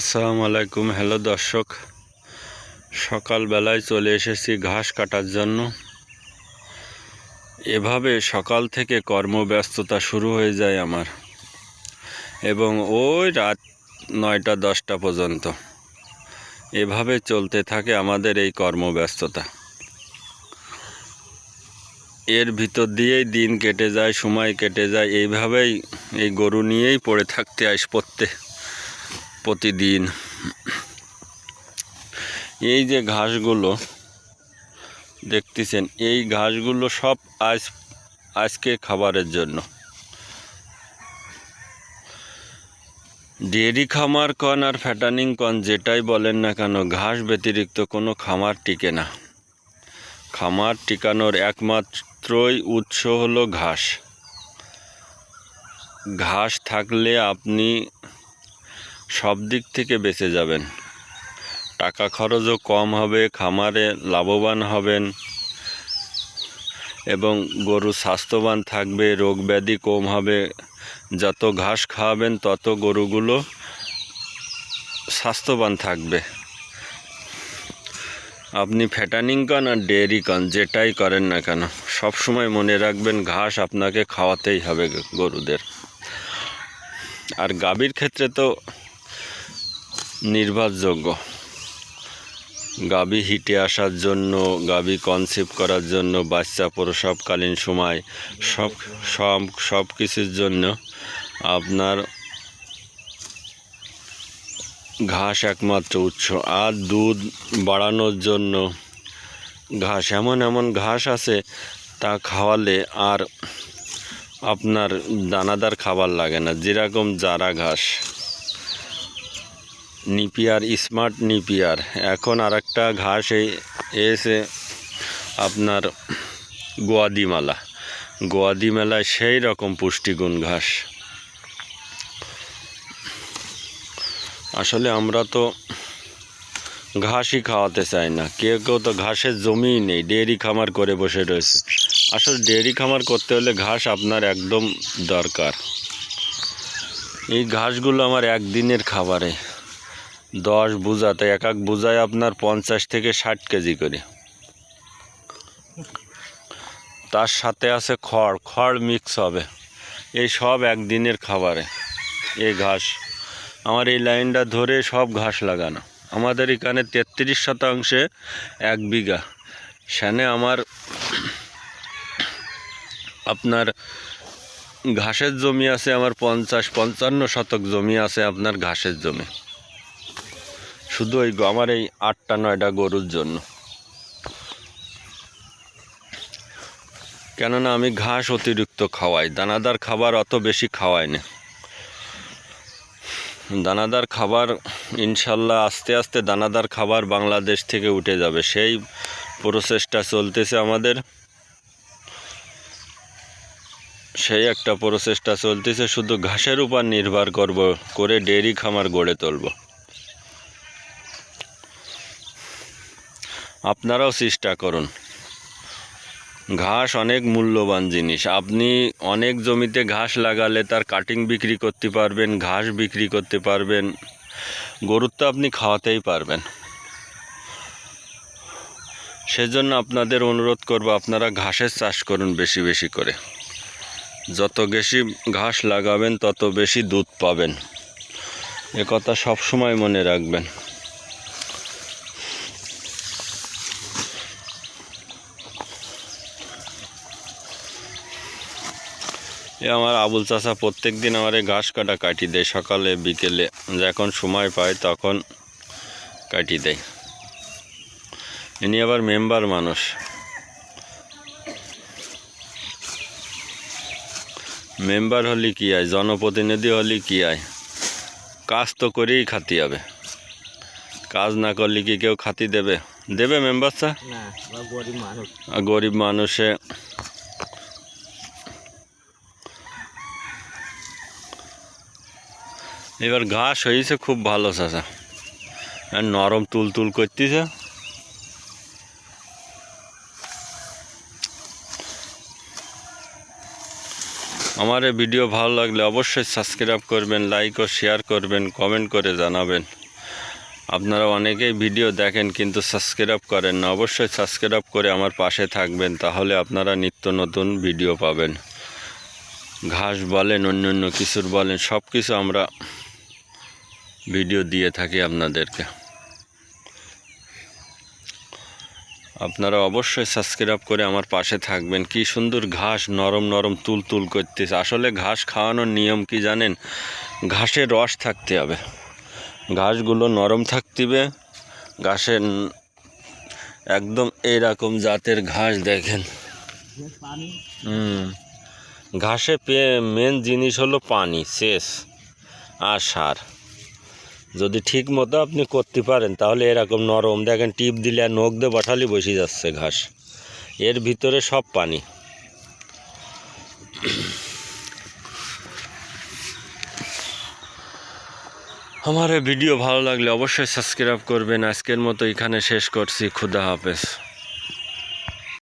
আসসালামু আলাইকুম। হ্যালো দর্শক, সকালবেলায় চলে এসেছি ঘাস কাটার জন্য। এভাবে সকাল থেকে কর্মব্যস্ততা শুরু হয়ে যায় আমার, এবং ওই রাত নয়টা দশটা পর্যন্ত। এভাবে চলতে থাকে আমাদের এই কর্মব্যস্ততা। এর ভিতর দিয়েই দিন কেটে যায়, সময় কেটে যায়। এইভাবেই এই গরু নিয়েই পড়ে থাকতে আস পড়তে প্রতিদিন। এই যে ঘাসগুলো, দেখতেছেন, এই ঘাসগুলো সব আজ আজকে খাবারের জন্য। ডেয়ারি খামার কন আর ফ্যাটানিং কন যেটাই বলেন না কেন, ঘাস ব্যতিরিক্ত কোনো খামার টিকে না। খামার টিকানোর একমাত্রই উৎস হলো ঘাস। ঘাস থাকলে আপনি সব দিক থেকে বেঁচে যাবেন। টাকা খরচও কম হবে, খামারে লাভবান হবেন এবং গরু স্বাস্থ্যবান থাকবে, রোগ ব্যাধি কম হবে। যত ঘাস খাওয়াবেন, তত গরুগুলো স্বাস্থ্যবান থাকবে। আপনি ফ্যাটানিং কন আর ডেয়ারি কন যেটাই করেন না কেন, সব সময় মনে রাখবেন ঘাস আপনাকে খাওয়াতেই হবে গরুদের। আর গাভীর ক্ষেত্রে তো নির্ভরযোগ্য গাভী হিটে আসার জন্য গাভী কনসেপ্ট করার জন্য, বাচ্চা প্রসবকালীন সময়, সব সব সব কিছুর জন্য আপনার ঘাস একমাত্র উৎস। আর দুধ বাড়ানোর জন্য ঘাস, এমন এমন ঘাস আছে তা খাওয়ালে আর আপনার দানাদার খাবার লাগে না, যেরকম জারা ঘাস। Napier, smart napier. এখন আর একটা ঘাস এসে আপনার গোয়াদিমালা। গোয়াদিমালায় সেই রকম পুষ্টিগুণ ঘাস। আসলে আমরা তো ঘাসই খাওয়াতে চাই না। কেউ কেউ তো ঘাসের জমিই নেই, ডেয়ারি খামার করে বসে রয়েছে। আসলে ডেয়ারি খামার করতে হলে ঘাস আপনার একদম দরকার। এই ঘাসগুলো আমার একদিনের খাবারে। দশ বোঝাতে, এক এক বোঝায় আপনার পঞ্চাশ থেকে ষাট কেজি করে। তার সাথে আছে খড় খড় মিক্স হবে। এই সব একদিনের খাবারে, এই ঘাস। আমার এই লাইনটা ধরে সব ঘাস লাগানো। আমাদের এখানে তেত্রিশ শতাংশে এক বিঘা। সেনে আমার আপনার ঘাসের জমি আছে, আমার পঞ্চাশ, পঞ্চান্ন শতক জমি আছে আপনার ঘাসের জমি। শুধু ওই আমার এই আটটা, নয়টা গরুর জন্য। কেননা আমি ঘাস অতিরিক্ত খাওয়াই, দানাদার খাবার অত বেশি খাওয়াই না দানাদার খাবার, ইনশাল্লাহ আস্তে আস্তে দানাদার খাবার বাংলাদেশ থেকে উঠে যাবে। সেই প্রসেসটা চলতেছে আমাদের। সেই একটা প্রসেসটা চলতেছে, শুধু ঘাসের উপর নির্ভর করব, করে ডেয়ারি খামার গড়ে তুলব। আপনারাও চেষ্টা করুন। ঘাস অনেক মূল্যবান জিনিস। আপনি অনেক জমিতে ঘাস লাগালে তার কাটিং বিক্রি করতে পারবেন, ঘাস বিক্রি করতে পারবেন। গরুর তো আপনি খাওয়াতেই পারবেন। সেজন্য আপনাদের অনুরোধ করব, আপনারা ঘাসের চাষ করুন বেশি বেশি করে। যত বেশি ঘাস লাগাবেন, তত বেশি দুধ পাবেন। একথা সবসময় মনে রাখবেন। এ আমার আবুল চাষা প্রত্যেক দিন আমার এই ঘাস কাটা কাটি দেয় সকালে বিকেলে। যখন সময় পায় তখন কাটি দেয়। ইনি আবার মেম্বার মানুষ। মেম্বার হলে কি হয় জনপ্রতিনিধি হলে কি হয় কাজ তো করেই খাতি হবে। কাজ না করলে কি কেউ খাতি দেবে? দেবে মেম্বার স্যার গরিব মানুষ আর গরিব মানুষে এবার ঘাস হয়েছে খুব ভালো চাষা নরম তুল তুল করতেছে। আমার এই ভিডিও ভালো লাগলে অবশ্যই সাবস্ক্রাইব করবেন লাইক ও শেয়ার করবেন কমেন্ট করে জানাবেন। আপনারা অনেকেই ভিডিও দেখেন কিন্তু সাবস্ক্রাইব করেন না। অবশ্যই সাবস্ক্রাইব করে আমার পাশে থাকবেন, তাহলে আপনারা নিত্য নতুন ভিডিও পাবেন। ঘাস বলেন অন্য অন্য কিছুর বলেন সব কিছু আমরা ভিডিও দিয়ে থাকি আপনাদেরকে। আপনারা অবশ্যই সাবস্ক্রাইব করে আমার পাশে থাকবেন। কি সুন্দর ঘাস নরম নরম তুল তুল করতেছে। আসলে ঘাস খাওয়ানোর নিয়ম কি জানেন? ঘাসের রস থাকতে হবে। ঘাসগুলো নরম থাকতে হবে। ঘাসের একদম এরকম জাতের ঘাস দেখেন। হুম। ঘাসে মেন জিনিস হলো পানি, শেষ। আর সার। যদি ঠিক মতো আপনি করতে পারেন, তাহলে এরকম নরম দেখেন, টিপ দিলে আর নখ দিয়ে বাঠালি বসে যাচ্ছে ঘাস। এর ভিতরে সব পানি। আমার ভিডিও ভালো লাগলে অবশ্যই সাবস্ক্রাইব করবেন। আজকের মতো এখানে শেষ করছি। খুদা হাফেজ।